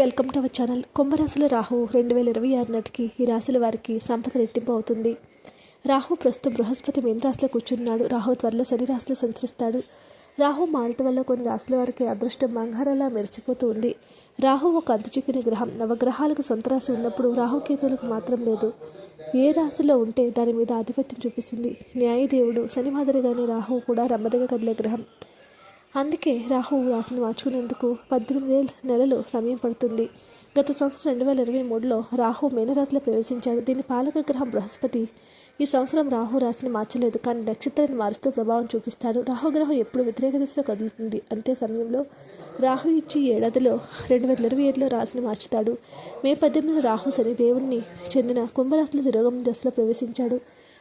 Welcome to our channel. కుంభరాశుల Rahu రెండు వేల ఇరవై ఆరు నాటికి ఈ రాశుల వారికి సంపద రెట్టింపు అవుతుంది. రాహు ప్రస్తుతం బృహస్పతి మీన రాశిలో కూర్చున్నాడు. రాహు త్వరలో శని రాశిలో సంచరిస్తాడు. రాహు మారటం వల్ల కొన్ని రాశుల వారికి అదృష్టం మంగారలా మెరిచిపోతూ ఉంది. రాహు ఒక అంతుచిక్కిన గ్రహం. నవగ్రహాలకు సొంత రాశి ఉన్నప్పుడు రాహుకేతువులకు మాత్రం లేదు. ఏ రాశిలో ఉంటే దాని మీద ఆధిపత్యం చూపిస్తుంది. న్యాయదేవుడు శని మాదిరిగానే రాహు కూడా రమ్మదగా కదిలే గ్రహం. అందుకే రాహు రాశిని మార్చుకునేందుకు పద్దెనిమిది నెలలు సమయం పడుతుంది. గత సంవత్సరం రెండు వేల ఇరవై మూడులో రాహు మీనరాశిలో ప్రవేశించాడు. దీని పాలక గ్రహం బృహస్పతి ఈ సంవత్సరం రాహు రాశిని మార్చలేదు. కానీ నక్షత్రాన్ని మారుస్తూ ప్రభావం చూపిస్తాడు. రాహు గ్రహం ఎప్పుడు వ్యతిరేక దిశలో కదులుతుంది? అంతే సమయంలో రాహు ఇచ్చి ఏడాదిలో రెండు వేల ఇరవై ఏడులో రాశిని మార్చుతాడు. మే పద్దెనిమిదిన రాహు శని దేవుణ్ణి చెందిన కుంభరాశిలో తిరోగమన దశలో ప్రవేశించాడు.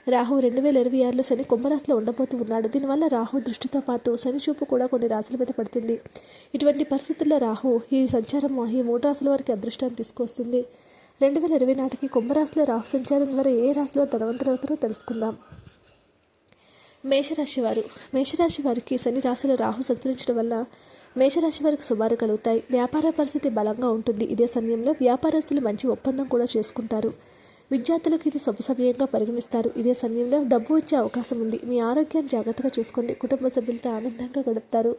రాహు రెండు వేల ఇరవై ఆరులో శని కుంభరాశిలో ఉండబోతూ ఉన్నాడు. దీనివల్ల రాహు దృష్టితో పాటు శని చూపు కూడా కొన్ని రాశుల మీద పడుతుంది. ఇటువంటి పరిస్థితుల్లో రాహు ఈ సంచారం ఈ మూడు రాశుల వారికి అదృష్టాన్ని తీసుకొస్తుంది. రెండు వేల ఇరవై నాటికి కుంభరాశిలో రాహు సంచారం ద్వారా ఏ రాశిలో ధనవంతులవుతారో తెలుసుకుందాం. మేషరాశి వారు. మేషరాశి వారికి శని రాశిలో రాహు సంచరించడం వల్ల మేషరాశి వారికి సుమారు కలుగుతాయి. వ్యాపార పరిస్థితి బలంగా ఉంటుంది. ఇదే సమయంలో వ్యాపారస్తులు మంచి ఒప్పందం కూడా చేసుకుంటారు. విద్యార్థులకు ఇది శుభసమయంగా పరిగణిస్తారు. ఇదే సమయంలో డబ్బు వచ్చే అవకాశం ఉంది. మీ ఆరోగ్యాన్ని జాగ్రత్తగా చూసుకోండి. కుటుంబ సభ్యులతో ఆనందంగా గడుపుతారు.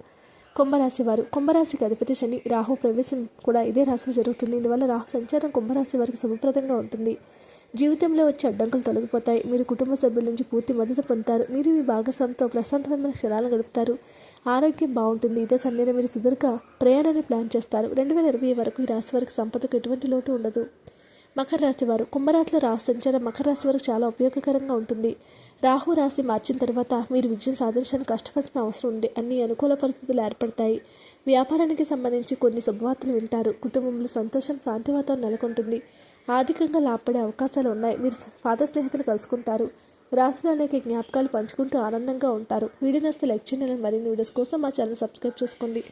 కుంభరాశి వారు. కుంభరాశికి అధిపతి శని. రాహు ప్రవేశం కూడా ఇదే రాశిలో జరుగుతుంది. ఇందువల్ల రాహు సంచారం కుంభరాశి వారికి శుభప్రదంగా ఉంటుంది. జీవితంలో వచ్చే అడ్డంకులు తొలగిపోతాయి. మీరు కుటుంబ సభ్యుల నుంచి పూర్తి మద్దతు పొందుతారు. మీరు మీ భాగస్వామితో ప్రశాంతమైన క్షణాలు గడుపుతారు. ఆరోగ్యం బాగుంటుంది. ఇదే సమయంలో మీరు సుదీర్ఘ ప్రయాణాన్ని ప్లాన్ చేస్తారు. రెండు వేల ఇరవై వరకు ఈ రాశి వారికి సంపదకు ఎటువంటి లోటు ఉండదు. మకర రాశి వారు కుంభరాశిలో రాహు సంచారం మకర రాశి వారికి చాలా ఉపయోగకరంగా ఉంటుంది. రాహు రాశి మార్చిన తర్వాత మీరు విజయం సాధించడానికి కష్టపడిన అవసరం ఉంది. అన్ని అనుకూల పరిస్థితులు ఏర్పడతాయి. వ్యాపారానికి సంబంధించి కొన్ని శుభవార్తలు వింటారు. కుటుంబంలో సంతోషం శాంతి వాతావరణం నెలకొంటుంది. ఆర్థికంగా లాభపడే అవకాశాలు ఉన్నాయి. మీరు పాత స్నేహితులు కలుసుకుంటారు. రాశిలో అనేక జ్ఞాపకాలు పంచుకుంటూ ఆనందంగా ఉంటారు. వీడియో నస్తే లైక్ చేయండి. మరిన్ని వీడియోస్ కోసం మా ఛానల్ సబ్స్క్రైబ్ చేసుకోండి.